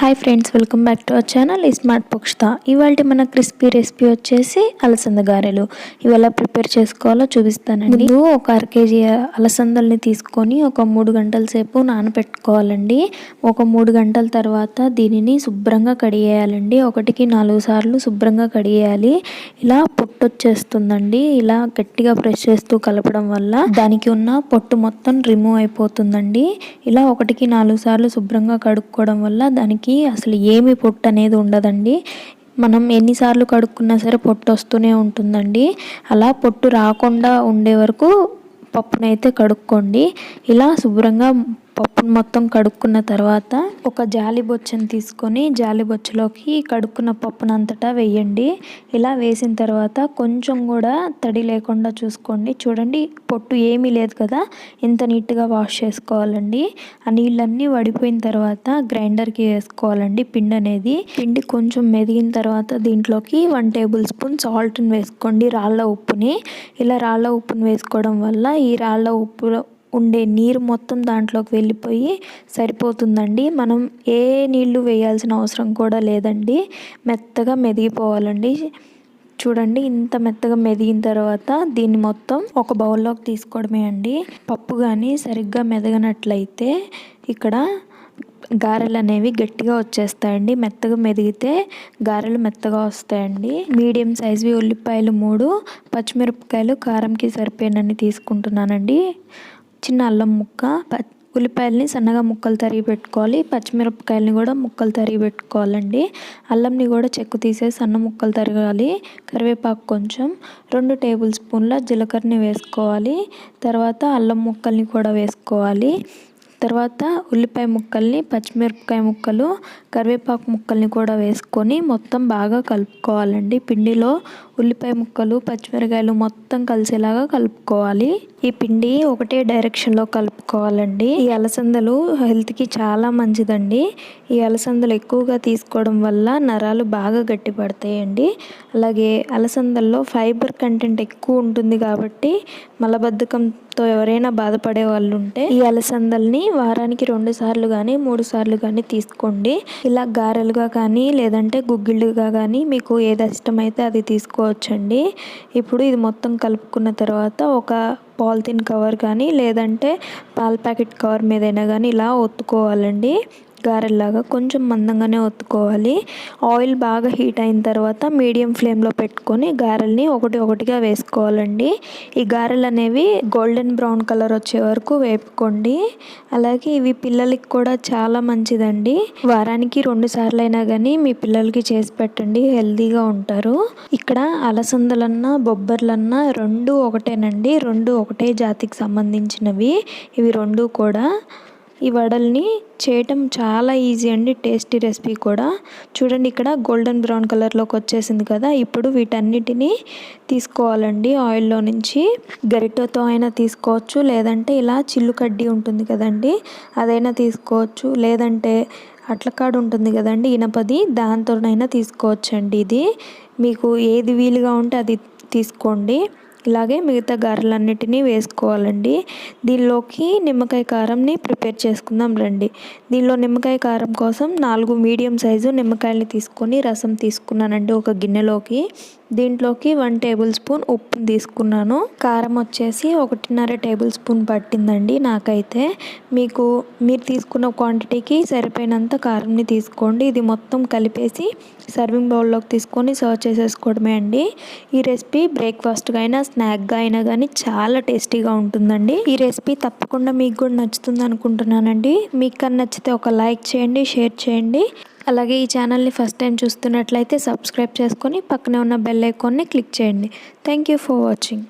Hi friends welcome back to our channel smart పొక్షత ఇవాళ మన crispy recipe వచ్చేసి అలసంద గారెలు. ఇవి ఎలా ప్రిపేర్ చేసుకోవాలో చూపిస్తానండి. ముందు ఒక అర కేజీ అలసందల్ని తీసుకొని ఒక మూడు గంటల సేపు నానబెట్టుకోవాలండి. ఒక మూడు గంటల తర్వాత దీనిని శుభ్రంగా కడిగేయాలండి. ఒకటికి నాలుగు సార్లు శుభ్రంగా కడిగేయాలి. ఇలా పొట్టు వచ్చేస్తుందండి. ఇలా గట్టిగా ప్రెస్ చేస్తూ కలపడం వల్ల దానికి ఉన్న పొట్టు మొత్తం రిమూవ్ అయిపోతుందండి. ఇలా ఒకటికి నాలుగు సార్లు శుభ్రంగా కడుక్కోవడం వల్ల దానికి మనకి అసలు ఏమి పొట్టు అనేది ఉండదండి. మనం ఎన్నిసార్లు కడుక్కున్నా సరే పొట్టు వస్తూనే ఉంటుందండి. అలా పొట్టు రాకుండా ఉండే వరకు పప్పునైతే కడుక్కోండి. ఇలా శుభ్రంగా పప్పును మొత్తం కడుక్కున్న తర్వాత ఒక జాలి బొచ్చను తీసుకొని జాలి బొచ్చలోకి కడుక్కున్న పప్పును అంతటా వేయండి. ఇలా వేసిన తర్వాత కొంచెం కూడా తడి లేకుండా చూసుకోండి. చూడండి పొట్టు ఏమీ లేదు కదా. ఎంత నీట్గా వాష్ చేసుకోవాలండి. ఆ నీళ్ళన్నీ వడిపోయిన తర్వాత గ్రైండర్కి వేసుకోవాలండి పిండి అనేది. పిండి కొంచెం మెదిగిన తర్వాత దీంట్లోకి వన్ టేబుల్ స్పూన్ సాల్ట్ని వేసుకోండి రాళ్ళ ఉప్పుని. ఇలా రాళ్ళ ఉప్పుని వేసుకోవడం వల్ల ఈ రాళ్ళ ఉప్పులో ఉండే నీరు మొత్తం దాంట్లోకి వెళ్ళిపోయి సరిపోతుందండి. మనం ఏ నీళ్ళు వేయాల్సిన అవసరం కూడా లేదండి. మెత్తగా మెదిగిపోవాలండి. చూడండి ఇంత మెత్తగా మెదిగిన తర్వాత దీన్ని మొత్తం ఒక బౌల్లోకి తీసుకోవడమే అండి. పప్పు కానీ సరిగ్గా మెదగనట్లయితే ఇక్కడ గారెలు అనేవి గట్టిగా వచ్చేస్తాయండి. మెత్తగా మెదిగితే గారెలు మెత్తగా వస్తాయండి. మీడియం సైజువి ఉల్లిపాయలు మూడు పచ్చిమిరపకాయలు కారంకి సరిపోయినన్ని తీసుకుంటున్నానండి. చిన్న అల్లం ముక్క ఉల్లిపాయలని సన్నగా ముక్కలు తరిగి పెట్టుకోవాలి. పచ్చిమిరపకాయలని కూడా ముక్కలు తరిగి పెట్టుకోవాలండి. అల్లంని కూడా చెక్కు తీసేసి సన్న ముక్కలు తరగాలి. కరివేపాకు కొంచెం రెండు టేబుల్ స్పూన్ల జీలకర్రని వేసుకోవాలి. తర్వాత అల్లం ముక్కల్ని కూడా వేసుకోవాలి. తర్వాత ఉల్లిపాయ ముక్కల్ని పచ్చిమిరపకాయ ముక్కలు కరివేపాకు ముక్కల్ని కూడా వేసుకొని మొత్తం బాగా కలుపుకోవాలండి. పిండిలో ఉల్లిపాయ ముక్కలు పచ్చిమిరకాయలు మొత్తం కలిసేలాగా కలుపుకోవాలి. ఈ పిండి ఒకటే డైరెక్షన్లో కలుపుకోవాలండి. ఈ అలసందలు హెల్త్కి చాలా మంచిదండి. ఈ అలసందలు ఎక్కువగా తీసుకోవడం వల్ల నరాలు బాగా గట్టిపడతాయండి. అలాగే అలసందల్లో ఫైబర్ కంటెంట్ ఎక్కువ ఉంటుంది కాబట్టి మలబద్ధకం మలబద్ధకంతో ఎవరైనా బాధపడే వాళ్ళు ఉంటే ఈ అలసందల్ని వారానికి రెండు సార్లు కానీ మూడు సార్లు కానీ తీసుకోండి. ఇలా గారెలుగా కానీ లేదంటే గుగ్గిళ్ళుగా కానీ మీకు ఏది ఇష్టమైతే అది తీసుకోవచ్చండి. ఇప్పుడు ఇది మొత్తం కలుపుకున్న తర్వాత ఒక పాలిథిన్ కవర్ కానీ లేదంటే పాల ప్యాకెట్ కవర్ మీదైనా కానీ ఇలా ఒత్తుకోవాలండి. గారెల్లాగా కొంచెం మందంగానే ఒత్తుకోవాలి. ఆయిల్ బాగా హీట్ అయిన తర్వాత మీడియం ఫ్లేమ్లో పెట్టుకొని గారెల్ని ఒకటి ఒకటిగా వేసుకోవాలండి. ఈ గారెలు అనేవి గోల్డెన్ బ్రౌన్ కలర్ వచ్చే వరకు వేపుకోండి. అలాగే ఇవి పిల్లలకి కూడా చాలా మంచిదండి. వారానికి రెండు సార్లు అయినా కానీ మీ పిల్లలకి చేసి పెట్టండి హెల్తీగా ఉంటారు. ఇక్కడ అలసందలన్నా బొబ్బర్లన్నా రెండు ఒకటేనండి. రెండు ఒకటే జాతికి సంబంధించినవి. ఇవి రెండు కూడా ఈ వడల్ని చేయటం చాలా ఈజీ అండి టేస్టీ రెసిపీ కూడా. చూడండి ఇక్కడ గోల్డెన్ బ్రౌన్ కలర్లోకి వచ్చేసింది కదా ఇప్పుడు వీటన్నిటిని తీసుకోవాలండి. ఆయిల్లో నుంచి గరిటతో అయినా తీసుకోవచ్చు లేదంటే ఇలా చిల్లు కడ్డీ ఉంటుంది కదండి అదైనా తీసుకోవచ్చు లేదంటే అట్లకాడు ఉంటుంది కదండి ఇనపది దాంతోనైనా తీసుకోవచ్చండి ఇది. మీకు ఏది వీలుగా ఉంటే అది తీసుకోండి. ఇలాగే మిగతా గారెలన్నిటినీ వేసుకోవాలండి. దీనిలోకి నిమ్మకాయ కారంని ప్రిపేర్ చేసుకుందాం రండి. దీనిలో నిమ్మకాయ కారం కోసం నాలుగు మీడియం సైజు నిమ్మకాయలని తీసుకొని రసం తీసుకున్నానండి ఒక గిన్నెలోకి. దీంట్లోకి వన్ టేబుల్ స్పూన్ ఉప్పు తీసుకున్నాను. కారం వచ్చేసి ఒకటిన్నర టేబుల్ స్పూన్ పట్టిందండి నాకైతే. మీకు మీరు తీసుకున్న క్వాంటిటీకి సరిపోయినంత కారంని తీసుకోండి. ఇది మొత్తం కలిపేసి సర్వింగ్ బౌల్లోకి తీసుకొని సర్వ్ చేసేసుకోవడమే అండి. ఈ రెసిపీ బ్రేక్ఫాస్ట్గా అయినా స్నాక్గా అయినా కానీ చాలా టేస్టీగా ఉంటుందండి. ఈ రెసిపీ తప్పకుండా మీకు కూడా నచ్చుతుంది అనుకుంటున్నానండి. మీకు కన్నా నచ్చితే ఒక లైక్ చేయండి షేర్ చేయండి. అలాగే ఈ ఛానల్ని ఫస్ట్ టైం చూస్తున్నట్లయితే సబ్స్క్రైబ్ చేసుకొని పక్కనే ఉన్న బెల్ ఐకాన్ని క్లిక్ చేయండి. Thank you for watching